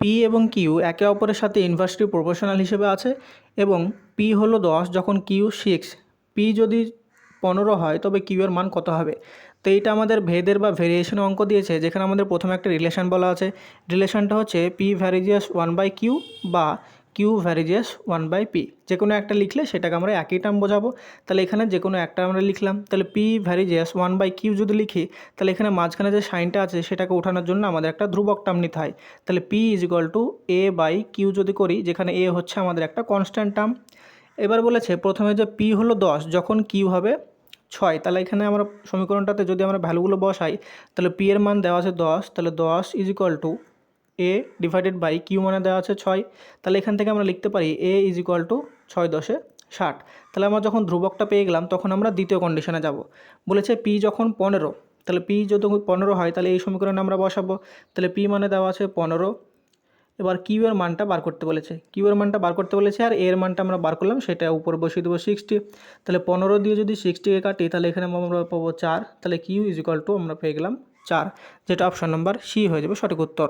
P এবং Q একে অপরের সাথে ইনভার্সলি প্রপোর্শনাল হিসেবে আছে এবং পি হলো দশ, যখন কিউ সিক্স। পি যদি পনেরো হয়, তবে কিউ এর মান কত হবে? তো এইটা আমাদের ভেদের বা ভেরিয়েশন অঙ্ক দিয়েছে, যেখানে আমাদের প্রথমে একটা রিলেশন বলা আছে। রিলেশনটা হচ্ছে P varies as one by Q বা Q varies as one by P যে কোনো একটা লিখলে সেটাকে আমরা একই টার্ম বোঝাবো। তাহলে এখানে যে কোনো একটা আমরা লিখলাম। তাহলে P varies as one by Q যদি লিখি, তাহলে এখানে মাঝখানে যে সাইনটা আছে সেটাকে ওঠানোর জন্য আমাদের একটা ধ্রুবক টার্ম নিতে হয়। তাহলে P is equal to a by Q যদি করি, যেখানে এ হচ্ছে আমাদের একটা কনস্ট্যান্ট টার্ম এবার বলেছে প্রথমে যে পি হলো দশ, যখন কিউ হবে ছয়। তাহলে এখানে আমরা সমীকরণটাতে যদি আমরা ভ্যালুগুলো বসাই, তাহলে পি এর মান দেওয়া আছে দশ। তাহলে দশ is equal to a divided by Q মানে দেওয়া আছে ছয়। তাহলে এখান থেকে আমরা লিখতে পারি এ ইজ ইকুয়াল টু ছয় দশে ষাট। তাহলে আমরা যখন ধ্রুবকটা পেয়ে গেলাম, তখন আমরা দ্বিতীয় কন্ডিশনে যাব। বলেছে পি যখন পনেরো, তাহলে পি যদি পনেরো হয়, তাহলে এই সমীকরণে আমরা বসাবো। তাহলে পি মানে দেওয়া আছে পনেরো। এবার কিউ এর মানটা বার করতে বলেছে। কিউ এর মানটা বার করতে বলেছে আর এর মানটা আমরা বার করলাম, সেটা উপরে বসিয়ে দেবো সিক্সটি তাহলে পনেরো দিয়ে যদি সিক্সটিকে কাটি, তাহলে এখানে আমরা পাবো চার। তাহলে কিউ ইজ ইকাল টু আমরা পেয়ে গেলাম চার। যেটা অপশন নাম্বার সি হয়ে যাবে সঠিক উত্তর।